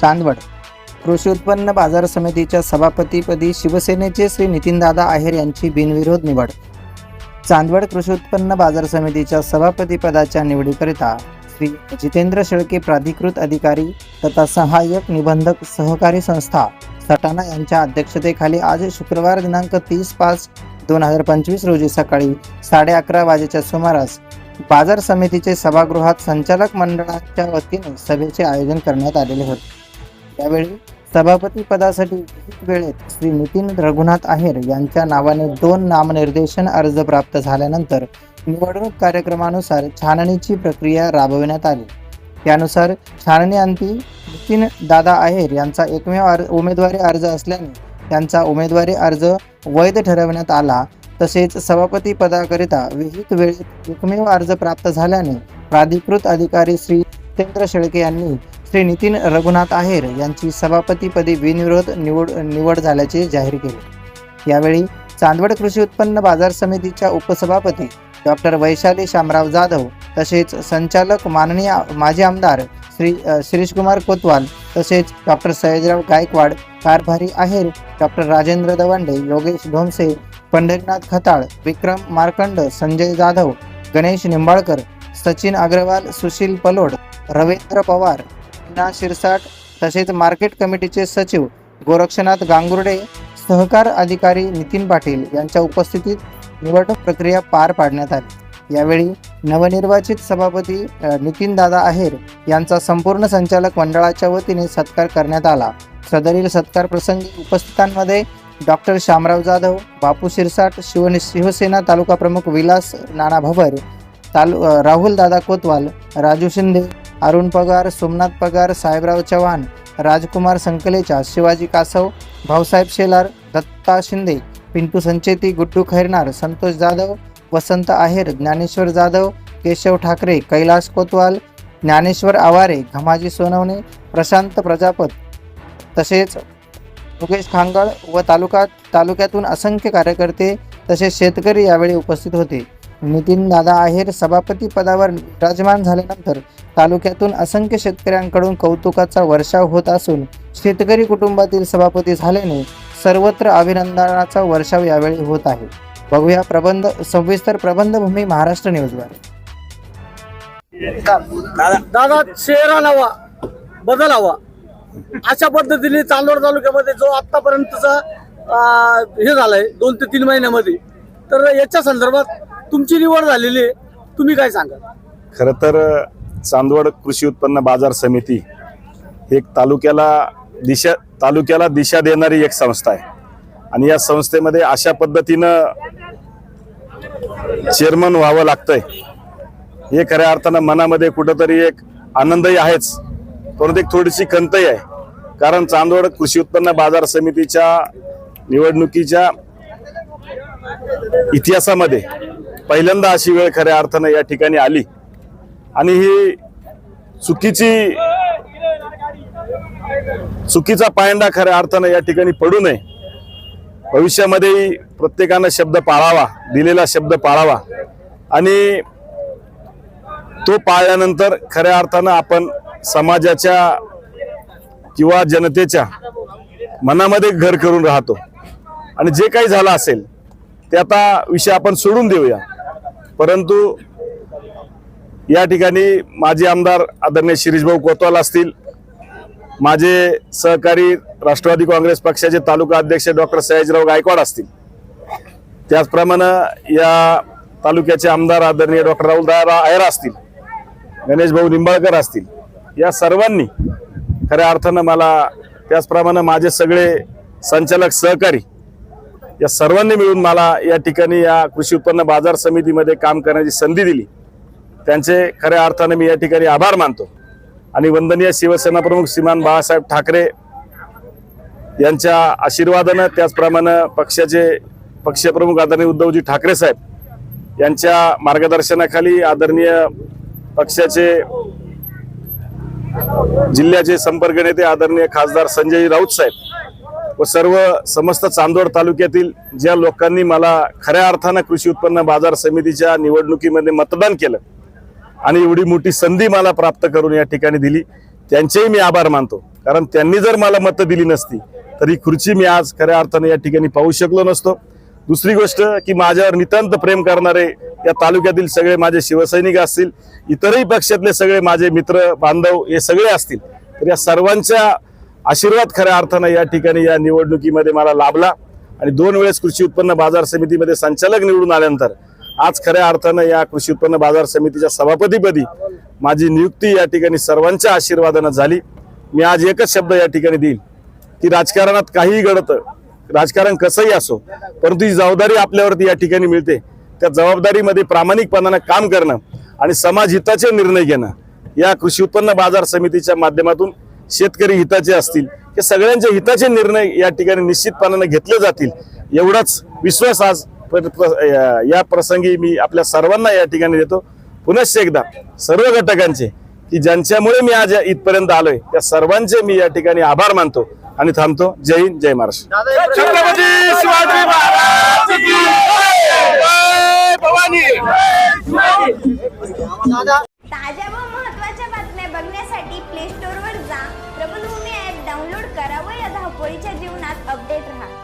चांदवड. कृषी उत्पन्न बाजार समितीच्या सभापतीपदी शिवसेनेचे श्री नितीनदादा आहेर यांची बिनविरोध निवड. चांदवड कृषी उत्पन्न बाजार समितीच्या सभापतीपदाच्या निवडीकरिता श्री जितेंद्र शेळके प्राधिकृत अधिकारी तथा सहाय्यक निबंधक सहकारी संस्था सटाणा यांच्या अध्यक्षतेखाली आज शुक्रवार दिनांक तीस पाच दोन हजार पंचवीस रोजी सकाळी साडे अकरा वाजेच्या सुमारास बाजार समितीचे सभागृहात संचालक मंडळाच्या वतीने सभेचे आयोजन करण्यात आलेले होते. त्यावेळी सभापती पदासाठी विहित वेळेत श्री नितीन रघुनाथ आहेर यांच्या नावाने दोन नामनिर्देशन अर्ज प्राप्त झाल्यानंतर निवडणूक कार्यक्रमानुसार छाननीची प्रक्रिया राबविण्यात आली. त्यानुसार छाननीअंती नितीन दादा आहेर यांचा एकमेव अर्ज उमेदवारी अर्ज असल्याने त्यांचा उमेदवारी अर्ज वैध ठरवण्यात आला. तसेच सभापती पदाकरिता विहित वेळेत एकमेव अर्ज प्राप्त झाल्याने प्राधिकृत अधिकारी श्री जितेंद्र शेळके यांनी श्री नितीन रघुनाथ आहेर यांची सभापतीपदी बिनविरोध निवड निवड झाल्याचे जाहीर केले. यावेळी चांदवड कृषी उत्पन्न बाजार समितीच्या उपसभापती डॉक्टर वैशाली शामराव जाधव तसेच संचालक माननीय माजी आमदार श्री शिरीषकुमार कोतवाल तसेच डॉक्टर सयाजीराव गायकवाड कारभारी आहेर डॉक्टर राजेंद्र दवंडे योगेश ढोमसे पंढरीनाथ खताळ विक्रम मार्कंड संजय जाधव गणेश निंबाळकर सचिन अग्रवाल सुशील पलोड रवींद्र पवार ना शिरसाट तसेच मार्केट कमिटीचे सचिव गोरक्षनाथ गांगुर्डे सहकार अधिकारी नितीन पाटील यांच्या उपस्थितीत निवडणूक प्रक्रिया पार पाडण्यात आली. यावेळी नवनिर्वाचित सभापती नितीन दादा आहेर यांचा संपूर्ण संचालक मंडळाच्या वतीने सत्कार करण्यात आला. सदरील सत्कार प्रसंगी उपस्थितांमध्ये डॉक्टर शामराव जाधव बापू शिरसाट शिव शिवसेना तालुका प्रमुख विलास नाना भवर तालु राहुल दादा कोतवाल राजू शिंदे अरुण पगार सोमनाथ पगार साहेबराव चव्हाण राजकुमार संकलेचा शिवाजी कासव भाऊसाहेब शेलार दत्ता शिंदे पिंटू संचेती गुड्डू खैरनार संतोष जाधव वसंत आहेर ज्ञानेश्वर जाधव केशव ठाकरे कैलास कोतवाल ज्ञानेश्वर आवारे घमाजी सोनवणे प्रशांत प्रजापत तसेच मुकेश खांगळ व तालुका तालुक्यातून असंख्य कार्यकर्ते तसेच शेतकरी यावेळी उपस्थित होते. नितीन दादा आहेर सभापती पदावर विराजमान झाल्यानंतर तालुक्यातून असंख्य शेतकऱ्यांकडून कौतुकाचा वर्षाव होत असून शेतकरी कुटुंबातील सभापती झाल्याने सर्वत्र अभिनंदनाचा वर्षाव यावेळी होत आहे. बघूया प्रबंध सविस्तर प्रबंधभूमी महाराष्ट्र न्यूजवर दादा चेहरा नवा बदल हवा. अशा पद्धतीने चांदोड तालुक्यामध्ये जो आतापर्यंतचा हे झालंय दोन ते तीन महिन्यामध्ये तर याच्या संदर्भात तुमची निवड झालेली आहे. तुम्ही काय सांगा खरं तर चांदवड कृषी उत्पन्न बाजार समिती एक तालुक्याला दिशा तालुक्याला दिशा देणारी एक संस्था आहे. आणि या संस्थेमध्ये अशा पद्धतीनं चेअरमन व्हावं लागतंय. हे खऱ्या अर्थानं मनामध्ये कुठंतरी एक आनंदही आहेच. परंतु एक थोडीशी खंतही आहे. कारण चांदवड कृषी उत्पन्न बाजार समितीच्या निवडणुकीच्या इतिहासामध्ये पहिल्यांदा अशी वेळ खऱ्या अर्थानं या ठिकाणी आली. आणि ही चुकीची चुकीचा पायंडा खऱ्या अर्थानं या ठिकाणी पडू नये. भविष्यामध्येही प्रत्येकानं शब्द पाळावा दिलेला शब्द पाळावा. आणि तो पाळल्यानंतर खऱ्या अर्थानं आपण समाजाच्या किंवा जनतेच्या मनामध्ये घर करून राहतो. आणि जे काही झालं असेल ते आता विषय आपण सोडून देऊया. परंतु या ठिकाणी माजी आमदार आदरणीय शिरीषभाऊ कोतवाल असतील माझे सहकारी राष्ट्रवादी काँग्रेस पक्षाचे तालुका अध्यक्ष डॉक्टर सयाजीराव गायकवाड असतील. त्याचप्रमाणे या तालुक्याचे आमदार आदरणीय डॉक्टर राहुलदार आयरा आयर असतील गणेश भाऊ निंबाळकर असतील या सर्वांनी खऱ्या अर्थानं मला त्याचप्रमाणे माझे सगळे संचालक सहकारी या सर्वांनी मिळून मला या ठिकाणी या कृषी उत्पन्न बाजार समितीमध्ये काम करण्याची संधी दिली. त्यांचे खऱ्या अर्थाने मी या ठिकाणी आभार मानतो. आणि वंदनीय शिवसेना प्रमुख श्रीमान बाळासाहेब ठाकरे यांच्या आशीर्वादानं त्याचप्रमाणे पक्षाचे पक्षप्रमुख आदरणीय उद्धवजी ठाकरे साहेब यांच्या मार्गदर्शनाखाली आदरणीय पक्षाचे जिल्ह्याचे संपर्क नेते आदरणीय खासदार संजय राऊत साहेब व सर्व समस्त चांदोड तालुक्यातील ज्या लोकांनी मला खऱ्या अर्थानं कृषी उत्पन्न बाजार समितीच्या निवडणुकीमध्ये मतदान केलं आणि एवढी मोठी संधी मला प्राप्त करून या ठिकाणी दिली त्यांचेही मी आभार मानतो. कारण त्यांनी जर मला मतं दिली नसती तर ही खुर्ची मी आज खऱ्या अर्थाने या ठिकाणी पाहू शकलो नसतो. दुसरी गोष्ट की माझ्यावर नितांत प्रेम करणारे या तालुक्यातील सगळे माझे शिवसैनिक असतील इतरही पक्षातले सगळे माझे मित्र बांधव हे सगळे असतील तर या सर्वांच्या आशीर्वाद खऱ्या अर्थानं या ठिकाणी या निवडणुकीमध्ये मला लाभला. आणि दोन वेळेस कृषी उत्पन्न बाजार समितीमध्ये संचालक निवडून आल्यानंतर आज खऱ्या अर्थानं या कृषी उत्पन्न बाजार समितीच्या सभापतीपदी माझी नियुक्ती या ठिकाणी सर्वांच्या आशीर्वादानं झाली. मी आज एकच शब्द या ठिकाणी देईल की राजकारणात काहीही घडतं राजकारण कसंही असो परंतु ही जबाबदारी आपल्यावरती या ठिकाणी मिळते त्या जबाबदारीमध्ये प्रामाणिकपणानं काम करणं आणि समाज हिताचे निर्णय घेणं या कृषी उत्पन्न बाजार समितीच्या माध्यमातून शेतकरी हिताचे असतील हे सगळ्यांच्या हिताचे निर्णय या ठिकाणी निश्चितपणाने घेतले जातील एवढाच विश्वास आज या- प्रसंगी मी आपल्या सर्वांना या ठिकाणी देतो. पुनश्च एकदा सर्व घटकांचे की ज्यांच्यामुळे मी आज या- इथपर्यंत आलोय त्या सर्वांचे मी या ठिकाणी आभार मानतो आणि थांबतो. जय हिंद जय महाराष्ट्र. अपडेट रहा।